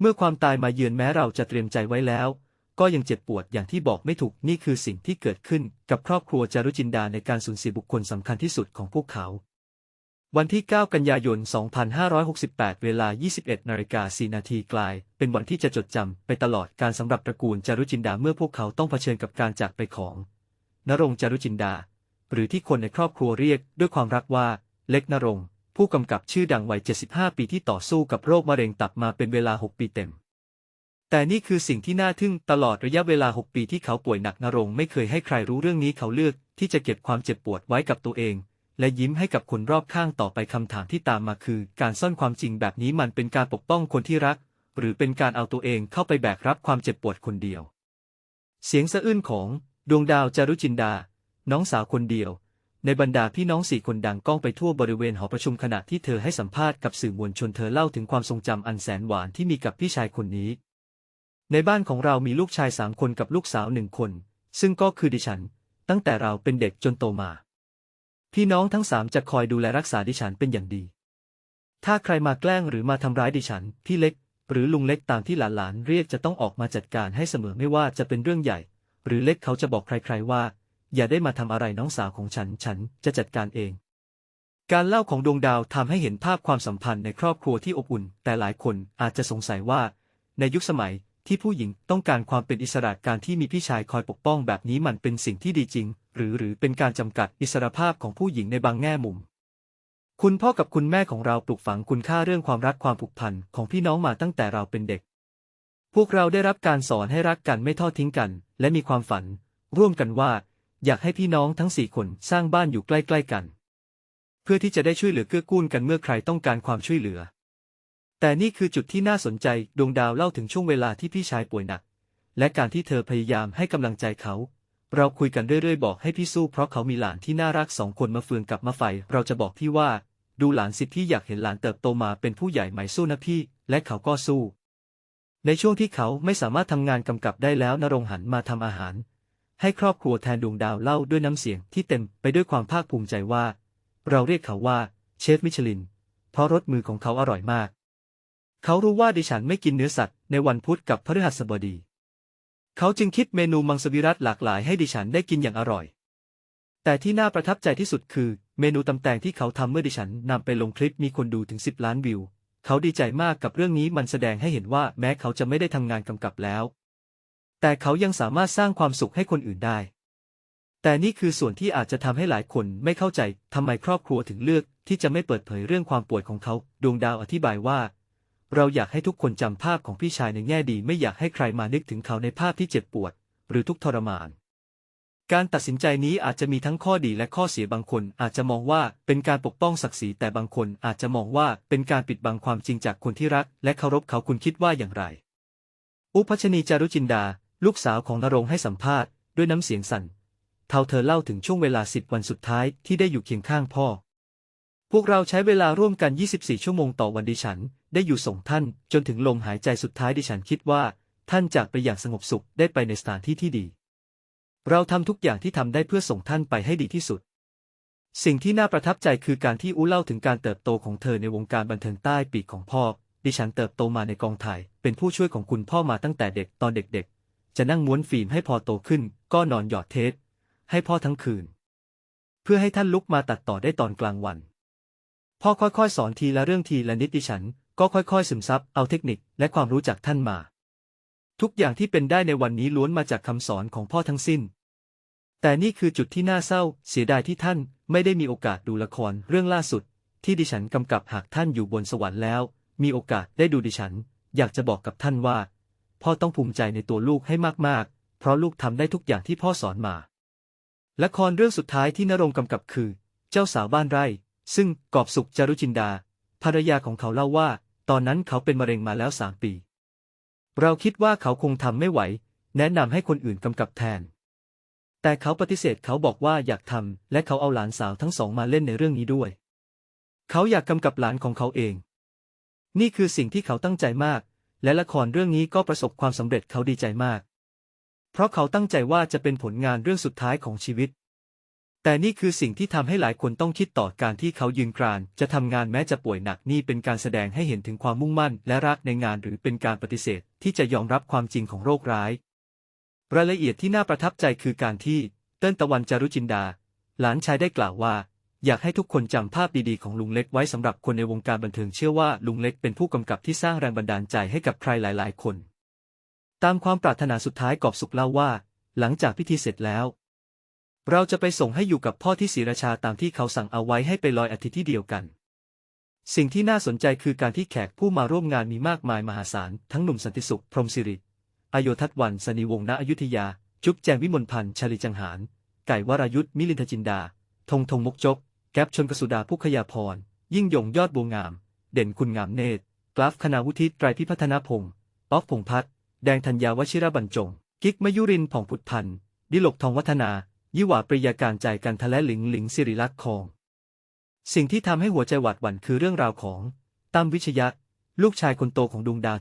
เมื่อความตายมาเยือนแม้เราจะเตรียมใจไว้แล้ว ก็ยังเจ็บปวดอย่างที่บอกไม่ถูกนี่คือสิ่งที่เกิดขึ้นกับครอบครัวจารุจินดาในการสูญเสียบุคคลสำคัญที่สุดของพวกเขา วันที่ 9 กันยายน 2568 เวลา 21นาฬิกา4นาทีกลาย เป็นวันที่จะจดจำไปตลอดการสำหรับตระกูลจารุจินดาเมื่อพวกเขาต้องเผชิญกับการจากไปของนรงจารุจินดา หรือที่คนในครอบครัวเรียกด้วยความรักว่าเล็กนรง ผู้กำกับชื่อดังวัย 75 ปีที่ต่อสู้กับโรคมะเร็งตับมาเป็นเวลา 6 ปีเต็ม แต่นี่คือสิ่งที่น่าทึ่งตลอดระยะเวลา 6 ปีที่เขาป่วยหนักนรงไม่เคยให้ใครรู้เรื่องนี้เขาเลือกที่จะเก็บความเจ็บปวดไว้กับตัวเอง และยิ้มให้กับคนรอบข้างต่อไปคำถามที่ตามมาคือ การซ่อนความจริงแบบนี้มันเป็นการปกป้องคนที่รัก หรือเป็นการเอาตัวเองเข้าไปแบกรับความเจ็บปวดคนเดียว เสียงสะอื้นของดวงดาวจารุจินดา น้องสาวคนเดียว ในบรรดาพี่น้องสี่คนดังก้องไปทั่วบริเวณหอประชุมขณะที่เธอให้สัมภาษณ์กับสื่อมวลชนเธอเล่าถึงความทรงจำอันแสนหวานที่มีกับพี่ชายคนนี้ ในบ้านของเรามีลูกชายสามคนกับลูกสาวหนึ่งคน ซึ่งก็คือดิฉัน ตั้งแต่เราเป็นเด็กจนโตมา พี่น้องทั้งสามจะคอยดูแลรักษาดิฉันเป็นอย่างดี ถ้าใครมาแกล้งหรือมาทำร้ายดิฉัน พี่เล็ก หรือลุงเล็กตามที่หลานๆเรียกจะต้องออกมาจัดการให้เสมอไม่ว่าจะเป็นเรื่องใหญ่ หรือเล็กเขาจะบอกใคร ๆว่า อย่าได้มาทำอะไรน้องสาวของฉัน ฉันจะจัดการเอง การเล่าของดวงดาวทำให้เห็นภาพความสัมพันธ์ในครอบครัวที่อบอุ่น แต่หลายคนอาจจะสงสัยว่า ในยุคสมัยที่ผู้หญิงต้องการความเป็นอิสระการที่มีพี่ชายคอยปกป้องแบบนี้มันเป็นสิ่งที่ดีจริง หรือหรือเป็นการจำกัดอิสรภาพของผู้หญิงในบางแง่มุม คุณพ่อกับคุณแม่ของเราปลูกฝังคุณค่าเรื่องความรักความผูกพันของพี่น้องมาตั้งแต่เราเป็นเด็ก พวกเราได้รับการสอนให้รักกันไม่ทอดทิ้งกัน และมีความฝัน ร่วมกันว่า อยากให้พี่น้องทั้งสี่คนสร้างบ้านอยู่ใกล้ๆกัน เพื่อที่จะได้ช่วยเหลือเกื้อกูลกันเมื่อใครต้องการความช่วยเหลือ แต่นี่คือจุดที่น่าสนใจดวงดาวเล่าถึงช่วงเวลาที่พี่ชายป่วยหนัก และการที่เธอพยายามให้กำลังใจเขา เราคุยกันเรื่อยๆบอกให้พี่สู้เพราะเขามีหลานที่น่ารักสองคนมาเฟืองกับมาไฟ เราจะบอกพี่ว่า ดูหลานสิพี่อยากเห็นหลานเติบโตมาเป็นผู้ใหญ่ไหมสู้นะพี่ และเขาก็สู้ ในช่วงที่เขาไม่สามารถทำงานกำกับได้แล้วนรงหันมาทำอาหาร ให้ครอบครัวแทนดวงดาวเล่าด้วยน้ำเสียงที่เต็มไปด้วยความภาคภูมิใจว่า เราเรียกเขาว่าเชฟมิชลิน เพราะรสมือของเขาอร่อยมาก เขารู้ว่าดิฉันไม่กินเนื้อสัตว์ในวันพุธกับพฤหัสบดี เขาจึงคิดเมนูมังสวิรัตหลากหลายให้ดิฉันได้กินอย่างอร่อย แต่ที่น่าประทับใจที่สุดคือ เมนูตำแตงที่เขาทำเมื่อดิฉันนำไปลงคลิปมีคนดูถึง 10 ล้านวิว เขาดีใจมากกับเรื่องนี้มันแสดงให้เห็นว่าแม้เขาจะไม่ได้ทำงานกำกับแล้ว แต่เขายังสามารถสร้างความสุขให้คนอื่นได้ แต่นี่คือส่วนที่อาจจะทำให้หลายคนไม่เข้าใจทำไมครอบครัวถึงเลือกที่จะไม่เปิดเผยเรื่องความป่วยของเขา ดวงดาวอธิบายว่า เราอยากให้ทุกคนจำภาพของพี่ชายในแง่ดี ไม่อยากให้ใครมานึกถึงเขาในภาพที่เจ็บปวด หรือทุกทรมาน การตัดสินใจนี้อาจจะมีทั้งข้อดีและข้อเสียบางคน อาจจะมองว่าเป็นการปกป้องศักดิ์ศรีแต่บางคนอาจจะมองว่าเป็นการปิดบังความจริงจากคนที่รัก และเคารพเขาคุณคิดว่าอย่างไร อุพัชนีจารุจินดา ลูกสาวของนรงให้สัมภาษณ์ด้วยน้ำเสียงสั่น เท่าเธอเล่าถึงช่วงเวลาสิบวันสุดท้ายที่ได้อยู่เคียงข้างพ่อ พวกเราใช้เวลาร่วมกัน 24 ชั่วโมงต่อวันดิฉัน ได้อยู่ส่งท่านจนถึงลมหายใจสุดท้ายดิฉันคิดว่า ท่านจากไปอย่างสงบสุขได้ไปในสถานที่ที่ดี เราทำทุกอย่างที่ทำได้เพื่อส่งท่านไปให้ดีที่สุด สิ่งที่น่าประทับใจคือการที่อู้เล่าถึงการเติบโตของเธอในวงการบันเทิงใต้ปีกของพ่อดิฉันเติบโตมาในกองถ่าย เป็นผู้ช่วยของคุณพ่อมาตั้งแต่เด็กตอนเด็ก จะนั่งม้วนฟิล์มให้พอโตขึ้น ก็นอนหยอดเทปให้พ่อทั้งคืน เพื่อให้ท่านลุกมาตัดต่อได้ตอนกลางวัน พ่อค่อยๆ สอนทีละเรื่องทีละนิดดิฉัน ก็ค่อยๆ ซึมซับเอาเทคนิคและความรู้จากท่านมา ทุกอย่างที่เป็นได้ในวันนี้ล้วนมาจากคำสอนของพ่อทั้งสิ้น แต่นี่คือจุดที่น่าเศร้า เสียดายที่ท่านไม่ได้มีโอกาสดูละครเรื่องล่าสุด ที่ดิฉันกำกับหากท่านอยู่บนสวรรค์แล้ว มีโอกาสได้ดูดิฉัน อยากจะบอกกับท่านว่า พ่อต้องภูมิใจในตัวลูกให้มากๆ เพราะลูกทำได้ทุกอย่างที่พ่อสอนมา ละครเรื่องสุดท้ายที่นรงกำกับคือ เจ้าสาวบ้านไร่ ซึ่งกอบสุขจารุจินดา ภรรยาของเขาเล่าว่า ตอนนั้นเขาเป็นมะเร็งมาแล้วสามปี เราคิดว่าเขาคงทำไม่ไหว แนะนำให้คนอื่นกำกับแทน แต่เขาปฏิเสธเขาบอกว่าอยากทำและเขาเอาหลานสาวทั้งสองมาเล่นในเรื่องนี้ด้วย เขาอยากกำกับหลานของเขาเอง นี่คือสิ่งที่เขาตั้งใจมาก และละครเรื่องนี้ก็ประสบความสำเร็จเขาดีใจมาก เพราะเขาตั้งใจว่าจะเป็นผลงานเรื่องสุดท้ายของชีวิต แต่นี่คือสิ่งที่ทำให้หลายคนต้องคิดต่อการที่เขายืนกราน จะทำงานแม้จะป่วยหนักนี่เป็นการแสดงให้เห็นถึงความมุ่งมั่น และรักในงานหรือเป็นการปฏิเสธ ที่จะยอมรับความจริงของโรคร้าย รายละเอียดที่น่าประทับใจคือการที่เติ้ลตะวันจารุจินดา หลานชายได้กล่าวว่า อยากให้ทุกคนจำภาพดีๆของลุงเล็กไว้สำหรับคนในวงการบันเทิงเชื่อว่าลุงเล็กเป็นผู้กำกับที่สร้างแรงบันดาลใจให้กับใครหลาย ๆ คน ตามความปรารถนาสุดท้ายกอบสุขเล่าว่า หลังจากพิธีเสร็จแล้ว เราจะไปส่งให้อยู่กับพ่อที่ศรีราชาตามที่เขาสั่งเอาไว้ให้ไปลอยอาทิตย์ที่เดียวกัน สิ่งที่น่าสนใจคือการที่แขกผู้มาร่วมงานมีมากมายมหาศาลทั้งหนุ่มสันติสุข พรหมสิริอโยทัตวันสนีวงศ์ณอยุธยา จุ๊บแจงวิมลพันธ์ชลิจังหาร ไก่วรายุทธมิลินทจินดาธงธงมกจก แก๊ปชนกสุดาพุขยาพร ยิ่งยงยอดบัวงาม เด่นคุณงามเนตร กราฟคณาวุฒิไตรพิพัฒนาพงศ์ป๊อฟพงพัฒน์แดงธัญญาวชิระบรรจง กิ๊กมยุรินผ่องผุดพันธ์ดิลกทองวัฒนา ยิหวาปริยาการใจกันทะและหลิงหลิงสิริลักษณ์คอง สิ่งที่ทำให้หัวใจหวาดหวั่นคือเรื่องราวของตั้มวิชยะ ลูกชายคนโตของดวงดาว